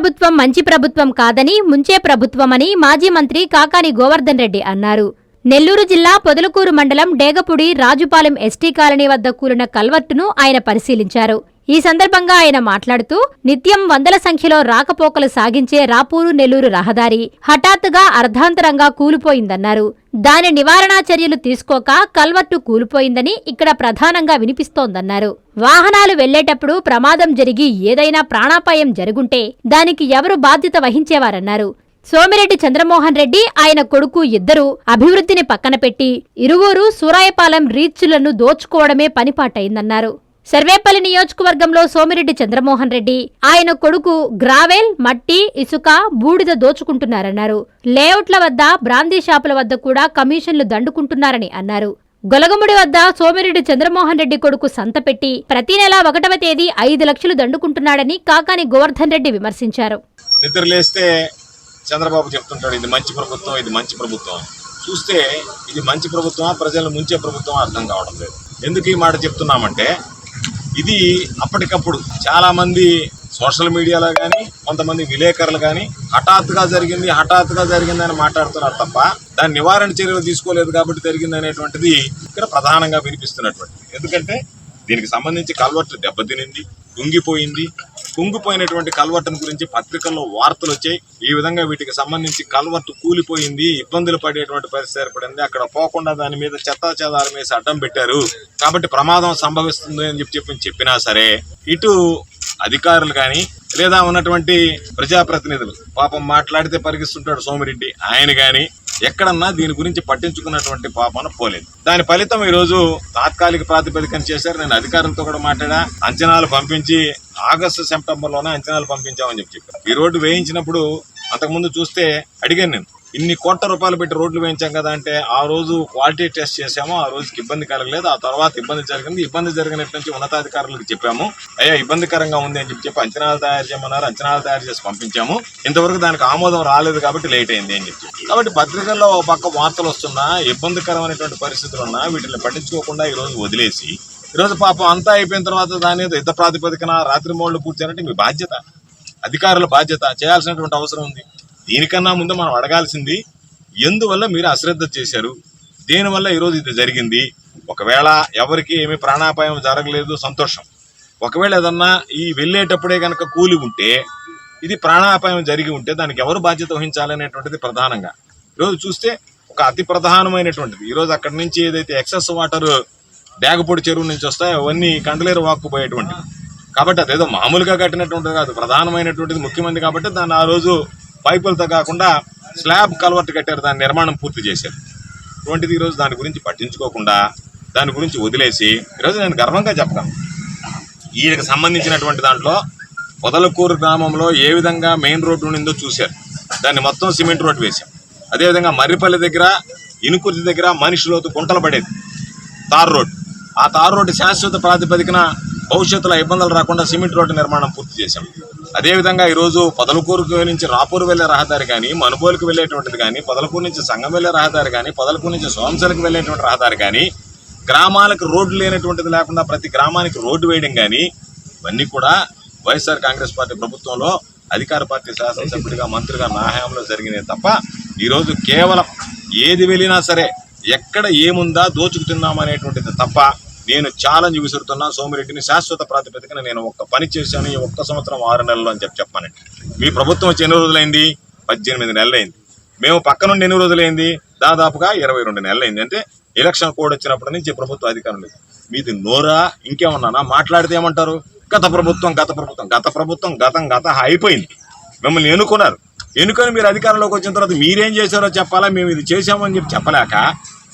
ప్రభుత్వం మంచి ప్రభుత్వం కాదని ముంచే ప్రభుత్వమని మాజీ మంత్రి కాకాని గోవర్ధన్ రెడ్డి అన్నారు. నెల్లూరు జిల్లా పొదలకూరు మండలం డేగపుడి రాజుపాలెం ఎస్టీ కాలనీ వద్ద కూలిన కల్వర్టును ఆయన పరిశీలించారు. ఈ సందర్భంగా ఆయన మాట్లాడుతూ నిత్యం వందల సంఖ్యలో రాకపోకలు సాగించే రాపూరు నెల్లూరు రహదారి హఠాత్తుగా అర్ధాంతరంగా కూలిపోయిందన్నారు. దాని నివారణా చర్యలు తీసుకోక కల్వర్టు కూలిపోయిందని ఇక్కడ ప్రధానంగా వినిపిస్తోందన్నారు. వాహనాలు వెళ్ళేటప్పుడు ప్రమాదం జరిగి ఏదైనా ప్రాణాపాయం జరుగుంటే దానికి ఎవరు బాధ్యత వహించేవారన్నారు. సోమిరెడ్డి చంద్రమోహన్ రెడ్డి ఆయన కొడుకు ఇద్దరూ అభివృద్ధిని పక్కన పెట్టి ఇరువురు సూరాయపాలెం రీచ్లను దోచుకోవడమే పనిపాటైందన్నారు. సర్వేపల్లి నియోజకవర్గంలో సోమిరెడ్డి చంద్రమోహన్ రెడ్డి. ఆయన కొడుకు గ్రావెల్ మట్టి ఇసుక బూడిద దోచుకుంటున్నారన్నారు. లేఅవుట్ల వద్ద బ్రాందీ షాపుల వద్ద కూడా కమిషన్లు దండుకుంటున్నారని అన్నారు. గొలగముడి వద్ద సోమిరెడ్డి చంద్రమోహన్ రెడ్డి కొడుకు సంతపెట్టి ప్రతి నెల ఒకటవ తేదీ ఐదు లక్షలు దండుకుంటున్నాడని కాకాని గోవర్ధన్ రెడ్డి విమర్శించారు. నిద్ర లేస్తే చంద్రబాబు చెప్తుంటాడు ఇది మంచి ప్రభుత్వం ఇది మంచి ప్రభుత్వం. చూస్తే ఇది మంచి ప్రభుత్వమా ప్రజలను ముంచే ప్రభుత్వం అర్థం కావడం లేదు. ఎందుకు ఈ మాట చెప్తున్నామంటే ఇది అప్పటికప్పుడు చాలామంది సోషల్ మీడియాలో కానీ కొంతమంది విలేకరులు కానీ హఠాత్తుగా జరిగింది హఠాత్తుగా జరిగింది అని మాట్లాడుతున్నారు తప్ప దాని నివారణ చర్యలు తీసుకోలేదు కాబట్టి జరిగింది అనేటువంటిది ఇక్కడ ప్రధానంగా వినిపిస్తున్నటువంటి ఎందుకంటే దీనికి సంబంధించి కల్వర్టు దెబ్బతినింది. కుంగిపోయింది. కుంగిపోయినటువంటి కల్వర్టును గురించి పత్రికల్లో వార్తలు వచ్చాయి. ఈ విధంగా వీటికి సంబంధించి కల్వర్టు కూలిపోయింది. ఇబ్బందులు పడేటువంటి పరిస్థితి ఏర్పడింది. అక్కడ పోకుండా దాని మీద చెత్తా చెదారం వేసి అడ్డం పెట్టారు. కాబట్టి ప్రమాదం సంభవిస్తుంది అని చెప్పి చెప్పి చెప్పినా సరే ఇటు అధికారులు కానీ లేదా ఉన్నటువంటి ప్రజాప్రతినిధులు పాపం మాట్లాడితే పరిగిస్తుంటాడు సోమిరెడ్డి. ఆయన కానీ ఎక్కడన్నా దీని గురించి పట్టించుకున్నటువంటి పాపన పోలేదు. దాని ఫలితం ఈరోజు తాత్కాలిక ప్రాతిపదికన చేశారు. నేను అధికారులతో కూడా మాట్లాడా. అంచనాలు పంపించి ఆగస్టు సెప్టెంబర్లోనే అంచనాలు పంపించామని చెప్పి చెప్పారు. ఈ రోడ్డు వేయించినప్పుడు అంతకుముందు చూస్తే అడిగాను నేను. ఇన్ని కోట్ల రూపాయలు పెట్టి రోడ్లు వేయించాం కదా అంటే ఆ రోజు క్వాలిటీ టెస్ట్ చేసాము ఆ రోజుకి ఇబ్బంది కలగలేదు. ఆ తర్వాత ఇబ్బంది జరిగింది. ఇబ్బంది జరిగినట్టు నుంచి ఉన్నతాధికారులకు చెప్పాము. అయ్యా ఇబ్బందికరంగా ఉంది అని చెప్పి చెప్పి అంచనాలు తయారు చేయమన్నారు. అంచనాలు తయారు చేసి పంపించాము. ఇంతవరకు దానికి ఆమోదం రాలేదు కాబట్టి లేట్ అయింది అని చెప్పి కాబట్టి పత్రికల్లో ఒక పక్క వార్తలు వస్తున్నా ఇబ్బందికరమైనటువంటి పరిస్థితులు ఉన్నా వీటిని పట్టించుకోకుండా ఈ రోజు వదిలేసి ఈరోజు పాపం అంతా అయిపోయిన తర్వాత దాని మీద యుద్ధ ప్రాతిపదికన రాత్రి మోళ్ళు పూర్తి చేయాలంటే మీ బాధ్యత. అధికారుల బాధ్యత. చేయాల్సినటువంటి అవసరం ఉంది. దీనికన్నా ముందు మనం అడగాల్సింది ఎందువల్ల మీరు అశ్రద్ధ చేశారు? దేనివల్ల ఈరోజు ఇది జరిగింది? ఒకవేళ ఎవరికి ఏమి ప్రాణాపాయం జరగలేదు సంతోషం. ఒకవేళ ఏదన్నా ఈ వెళ్ళేటప్పుడే కనుక కూలి ఉంటే ఇది ప్రాణాపాయం జరిగి ఉంటే దానికి ఎవరు బాధ్యత వహించాలనేటువంటిది ప్రధానంగా. ఈరోజు చూస్తే ఒక అతి ప్రధానమైనటువంటిది. ఈరోజు అక్కడి నుంచి ఏదైతే ఎక్సెస్ వాటర్ డ్యాగపొడి చెరువు నుంచి వస్తాయో అవన్నీ కండలేరు వాక్కుపోయేటువంటివి. కాబట్టి అదేదో మామూలుగా కట్టినటువంటిది కాదు ప్రధానమైనటువంటిది ముఖ్యమంది కాబట్టి దాన్ని ఆ రోజు పైపులతో కాకుండా స్లాబ్ కల్వర్ట్ కట్టారు దాని నిర్మాణం పూర్తి చేశారు. అటువంటిది ఈరోజు దాని గురించి పట్టించుకోకుండా దాని గురించి వదిలేసి ఈరోజు నేను గర్వంగా చెప్తాను వీళ్ళకి సంబంధించినటువంటి దాంట్లో పొదలకూరు గ్రామంలో ఏ విధంగా మెయిన్ రోడ్డు ఉండిందో చూశారు. దాన్ని మొత్తం సిమెంట్ రోడ్డు వేశాం. అదేవిధంగా మర్రిపల్లి దగ్గర ఇనుకుర్తి దగ్గర మనిషిలోతు గుంటలు పడేది. తార్ రోడ్ ఆ తార్ రోడ్డు శాశ్వత ప్రాతిపదికన భవిష్యత్తులో ఇబ్బందులు రాకుండా సిమెంట్ రోడ్డు నిర్మాణం పూర్తి చేశాం. అదేవిధంగా ఈరోజు పొదలకూరుకు నుంచి రాపూర్ వెళ్ళే రహదారి కానీ మనుబోలుకు వెళ్ళేటువంటిది కానీ పొదలకూరు నుంచి సంగం వెళ్ళే రహదారి కానీ పొదలకూరు నుంచి సోంసలకు వెళ్ళేటువంటి రహదారి కానీ గ్రామాలకు రోడ్డు లేనటువంటిది లేకుండా ప్రతి గ్రామానికి రోడ్డు వేయడం కానీ ఇవన్నీ కూడా వైఎస్ఆర్ కాంగ్రెస్ పార్టీ ప్రభుత్వంలో అధికార పార్టీ శాసనసభ్యుడిగా మంత్రిగా నా హయాంలో జరిగినాయి తప్ప ఈరోజు కేవలం ఏది వెళ్ళినా సరే ఎక్కడ ఏముందా దోచుకు తిన్నామనేటువంటిది తప్ప నేను ఛాలెంజ్ విసురుతున్నా సోమిరెడ్డిని శాశ్వత ప్రాతిపదికన నేను ఒక్క పని చేశాను ఈ ఒక్క సంవత్సరం ఆరు నెలలు అని చెప్పి చెప్పానండి. మీ ప్రభుత్వం వచ్చి ఎన్ని రోజులైంది? పద్దెనిమిది నెలలైంది. మేము పక్క నుండి ఎన్ని రోజులైంది? దాదాపుగా ఇరవై రెండు నెలలైంది. అంటే ఎలక్షన్ కోడ్ వచ్చినప్పటి నుంచి ప్రభుత్వ అధికారం లేదు. మీది నోరా ఇంకేమన్నానా? మాట్లాడితే ఏమంటారు? గత ప్రభుత్వం గత ప్రభుత్వం గత ప్రభుత్వం గతం గత అయిపోయింది. మిమ్మల్ని ఎన్నుకున్నారు. ఎన్నుకొని మీరు అధికారంలోకి వచ్చిన తర్వాత మీరేం చేశారో చెప్పాలా? మేము ఇది చేశామని చెప్పి చెప్పలేక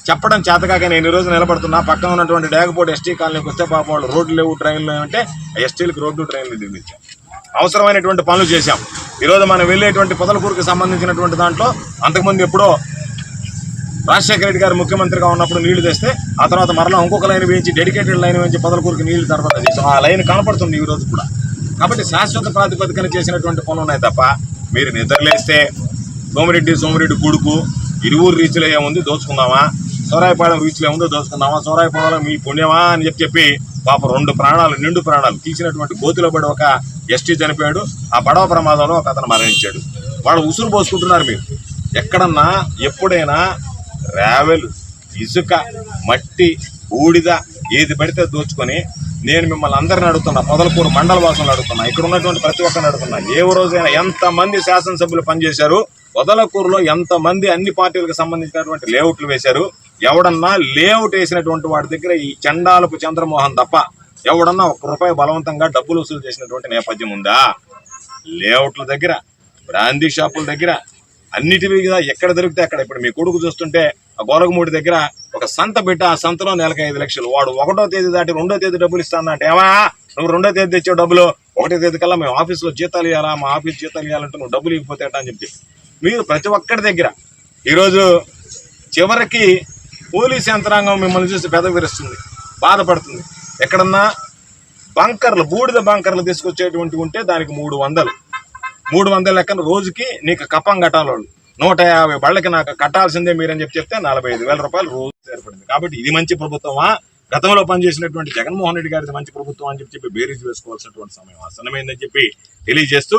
చెప్పడం చేతకాక నేను ఈ రోజు నిలబడుతున్నా. పక్కన ఉన్నటువంటి డేగపోటు ఎస్టీ కాలనీకి వస్తే పాపం వాళ్ళు రోడ్లు లేవు ట్రైన్లు అంటే ఎస్టీలకు రోడ్డు ట్రైన్లు నిర్మించాం. అవసరమైనటువంటి పనులు చేశాం. ఈరోజు మనం వెళ్ళేటువంటి పొదలకూరుకి సంబంధించినటువంటి దాంట్లో అంతకుముందు ఎప్పుడో రాజశేఖర రెడ్డి గారు ముఖ్యమంత్రిగా ఉన్నప్పుడు నీళ్ళు తెస్తే ఆ తర్వాత మరలా ఇంకొక లైన్ వేయించి డెడికేటెడ్ లైన్ వేయించి పొదలకూరుకి నీళ్ళు సరఫరా చేసాం ఆ లైన్ కనపడుతుంది ఈ రోజు కూడా. కాబట్టి శాశ్వత ప్రాతిపదికన చేసినటువంటి పనులు ఉన్నాయి తప్ప మీరు నిద్రలేస్తే సోమిరెడ్డి సోమిరెడ్డి కొడుకు ఇరువురు రీచ్లో ఏముంది దోచుకుందామా? సోరాయపాలెం రీచ్లో ఏముందో దోసుకున్నామా సోరాయపాలెం మీ పుణ్యమా అని చెప్పి చెప్పి పాప రెండు ప్రాణాలు నిండు ప్రాణాలు తీసినటువంటి గోతిలో పడి ఒక ఎస్టీ చనిపోయాడు. ఆ పడవ ప్రమాదంలో ఒక అతను మరణించాడు. వాళ్ళు ఉసురు పోసుకుంటున్నారు మీరు. ఎక్కడన్నా ఎప్పుడైనా రావెల్ ఇసుక మట్టి బూడిద ఏది పడితే దోచుకొని నేను మిమ్మల్ని అందరిని అడుగుతున్నా పొదలకూరు మండల వాసులు అడుగుతున్నా ఇక్కడ ఉన్నటువంటి ప్రతి ఒక్కరిని అడుగుతున్నా ఏ రోజైనా ఎంతమంది శాసనసభ్యులు పనిచేశారు పొదలకూరులో ఎంతమంది అన్ని పార్టీలకు సంబంధించినటువంటి లేఅవుట్లు వేశారు ఎవడన్నా లేఅవుట్ వేసినటువంటి వాడి దగ్గర ఈ చండాలపు చంద్రమోహన్ తప్ప ఎవడన్నా ఒక రూపాయి బలవంతంగా డబ్బులు వసూలు చేసినటువంటి నేపథ్యం ఉందా? లేఅవుట్ల దగ్గర బ్రాందీ షాపుల దగ్గర అన్నిటి మీద ఎక్కడ దొరికితే అక్కడ. ఇప్పుడు మీ కొడుకు చూస్తుంటే ఆ గోరగమూడి దగ్గర ఒక సంత పెట్టి ఆ సంతలో నెలకి ఐదు లక్షలు. వాడు ఒకటో తేదీ దాటి రెండో తేదీ డబ్బులు ఇస్తానంటే ఏమా నువ్వు రెండో తేదీ తెచ్చావు డబ్బులు ఒకటో తేదీ కల్లా మేము ఆఫీస్లో జీతాలు ఇవ్వాలా మా ఆఫీస్ జీతాలు ఇవ్వాలంటే నువ్వు డబ్బులు ఇవ్వకపోతే అని చెప్పి. మీరు ప్రతి ఒక్కరి దగ్గర ఈరోజు చివరికి పోలీస్ యంత్రాంగం మిమ్మల్ని చూసి పెదవిరుస్తుంది బాధపడుతుంది. ఎక్కడన్నా బంకర్లు బూడిద బంకర్లు తీసుకొచ్చేటువంటి ఉంటే దానికి మూడు వందలు. మూడు వందల లెక్కన రోజుకి నీకు కప్పం కట్టాలి వాళ్ళు నూట యాభై బళ్ళకి నాకు కట్టాల్సిందే మీరని చెప్పి చెప్తే నలభై ఐదు వేల రూపాయలు రోజు ఏర్పడింది. కాబట్టి ఇది మంచి ప్రభుత్వమా? గతంలో పనిచేసినటువంటి జగన్మోహన్ రెడ్డి గారిది మంచి ప్రభుత్వం అని చెప్పి చెప్పి బేరీజ్ వేసుకోవాల్సినటువంటి సమయం ఆసనమైందని చెప్పి తెలియజేస్తూ